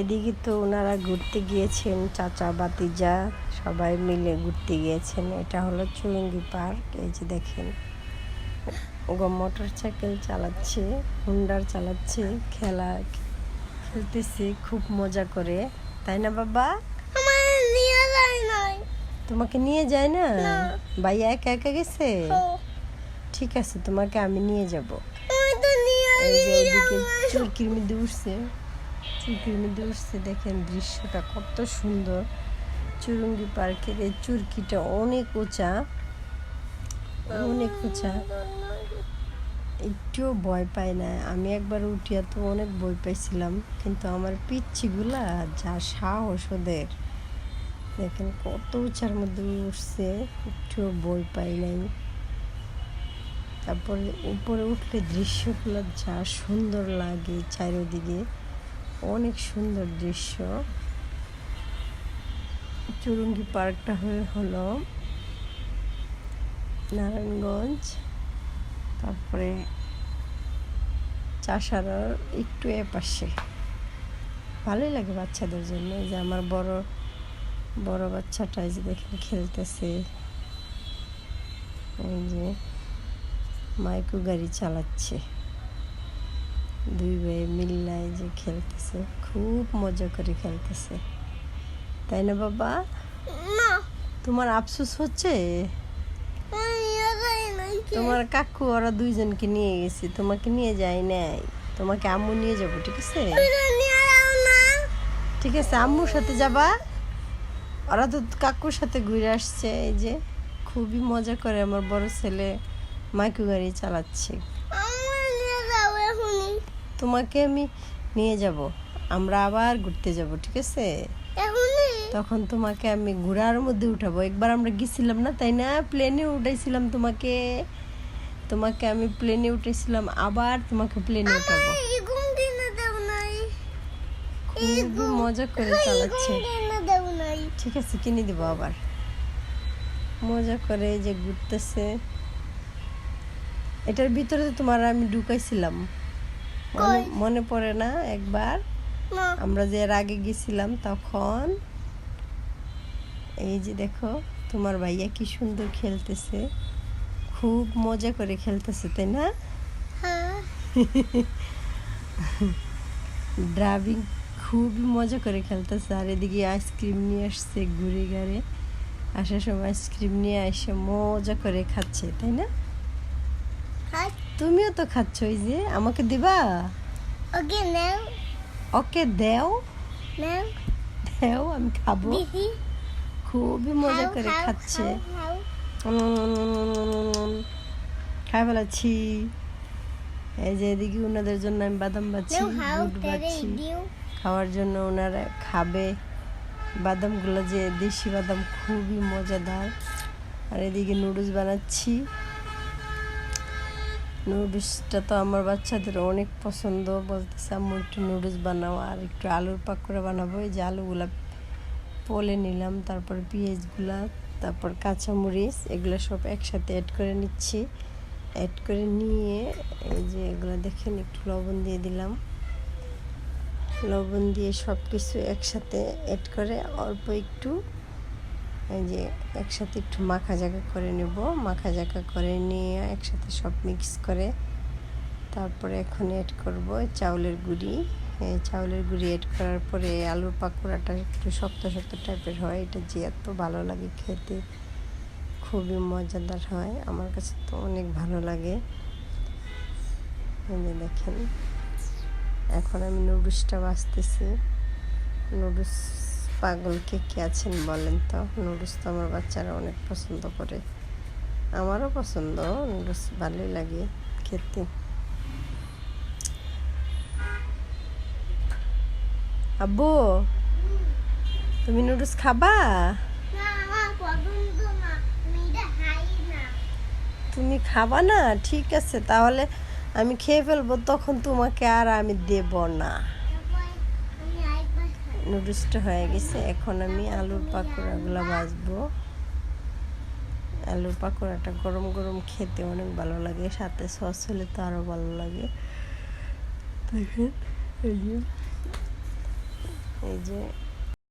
এদিকে তো ওনারা ঘুরতে গিয়েছেন চাচা বাতিজা সবাই মিলে ঘুরতে গিয়েছেন। এটা হলো চুরঙ্গি পার্ক এই যে দেখেন। মোটর সাইকেল চালাচ্ছে হুন্ডার চালাচ্ছে খেলা খেলতেছে খুব মজা করে। তাই না বাবা? তোমাকে নিয়ে যায় না। ভাইয়া একা একা গেছে? ঠিক আছে তোমাকে আমি নিয়ে যাব। চুরকির মধ্যে উঠছে। মধ্যে উঠছে দেখেন দৃশ্যটা কত সুন্দর। চুরুঙ্গি পার্কের এই চুরকিটা অনেক উঁচা অনেক উঁচা। একটুও ভয় পাই না। আমি একবার উঠিয়া তো অনেক ভয় পাইছিলাম, কিন্তু আমার পিচ্ছিগুলা যা সাহস ওদের। দেখেন কত উঁচার মধ্যে উঠছে, একটুও বই পাই নাই। তারপরে উপরে উঠলে দৃশ্যগুলো যা সুন্দর লাগে চারিদিকে। অনেক সুন্দর দৃশ্য। চুরুঙ্গি পার্কটা হয়ে হলো। নারায়ণগঞ্জ। তারপরে চাষারার একটু এ পাশে। ভালোই লাগে বাচ্চাদের জন্য। যে আমার বড় বড় বাচ্চাটা যে দেখেন খেলতেছে। এই যে মাইকু গাড়ি চালাচ্ছে। দুই ভাই মিল্লায় যে খেলতেছে খুব মজা করে খেলতেছে। তাই না বাবা? না। তোমার আফসোস হচ্ছে? তোমার কাকু ওরা দুইজনকে নিয়ে গেছি তোমাকে নিয়ে যাই নাই। তোমাকে আম্মু নিয়ে যাব ঠিক আছে? ঠিক আছে আম্মুর সাথে যাবা। ওরা তো কাকুর সাথে ঘুরে আসছে এই যে খুবই মজা করে আমার বড় ছেলে মাইকু গাড়ি চালাচ্ছে আমার নিয়ে যাও এখনই তোমাকে আমি নিয়ে যাব। আমরা আবার ঘুরতে যাব ঠিক আছে? তখন তোমাকে আমি ঘোড়ার মধ্যে উঠাবো। একবার আমরা গেছিলাম না তাই না? প্লেনে উঠাইছিলাম তোমাকে। তোমাকে আমি প্লেনে উঠেছিলাম আবার তোমাকে প্লেনে উঠাবো। মজা করে চালাচ্ছে। ঠিক আছে কিনে দিব আবার। মজা করে যে ঘুরতেছে। এটার ভিতরে তো তোমার আমি ঢুকাইছিলাম। মনে পড়ে না একবার? আমরা যে এর আগে গেছিলাম তখন। এই যে দেখো তোমার ভাইয়া কি সুন্দর খেলতেছে। খুব মজা করে খেলতেছে তাই না? হ্যাঁ। ড্রাইভিং খুবই মজা করে খেলতেছে। আর এদিকে আইসক্রিম নিয়ে আসছে ঘুরে গাড়ে আসার সময় আইসক্রিম নিয়ে এসে মজা করে খাচ্ছে তাই না? তুমিও তো খাচ্ছ ওই যে আমাকে দিবা? ওকে নাও ওকে দেও। নাও দেও আমি খাব। খুবই মজা করে খাচ্ছে। খাই ফেলাচ্ছি। এই যে এদিকে ওনাদের জন্য আমি বাদাম বাচ্ছি তেরে বাচ্ছি। খাওয়ার জন্য ওনারা খাবে। বাদামগুলো যে দেশি বাদাম খুবই মজাদার। আর এদিকে নুডলস বানাচ্ছি। নুডলসটা তো আমার বাচ্চাদের অনেক পছন্দ বলতেছে আমি একটু নুডলস বানাও আর একটু আলুর পাকোড়া বানাবো। এই যে আলুগুলা পলে নিলাম, তারপর পেঁয়াজগুলা, তারপর কাঁচামরিচ, এগুলো সব একসাথে অ্যাড করে নিচ্ছি। অ্যাড করে নিয়ে এই যে এগুলো দেখেন, একটু লবণ দিয়ে দিলাম। লবণ দিয়ে সব কিছু একসাথে অ্যাড করে অল্প একটু এই যে একসাথে একটু মাখা জায়গা করে নেব। মাখা জায়গা করে নিয়ে একসাথে সব মিক্স করে তারপরে এখন অ্যাড করব চাউলের গুঁড়ি। চাউলের গুঁড়ি অ্যাড করার পরে আলুর পাকোড়াটা একটু শক্ত শক্ত টাইপের হয়। এটা যে এত ভালো লাগে খেতে, খুবই মজাদার হয়। আমার কাছে তো অনেক ভালো লাগে। দেখেন, এখন আমি নুডলসটা বাঁচতেছি। নুডলস পাগল কে কে আছেন বলেন তো? নুডলস তো আমার বাচ্চারা অনেক পছন্দ করে। আমারও পছন্দ নুডলস ভালোই লাগে খেতে। আব্বু তুমি নুডলস খাবা? তুমি খাবা না? ঠিক আছে তাহলে আমি খেয়ে ফেলব তখন তোমাকে আর আমি দেব না তারপর আমি আরেকবার খাই নুডলসটা হয়ে গেছে। এখন আমি আলুর পাকোড়াগুলো ভাজবো। আলুর পাকোড়াটা গরম গরম খেতে অনেক ভালো লাগে, সাথে সস হলে তো আরও ভালো লাগে। দেখেন, এই যে এই যে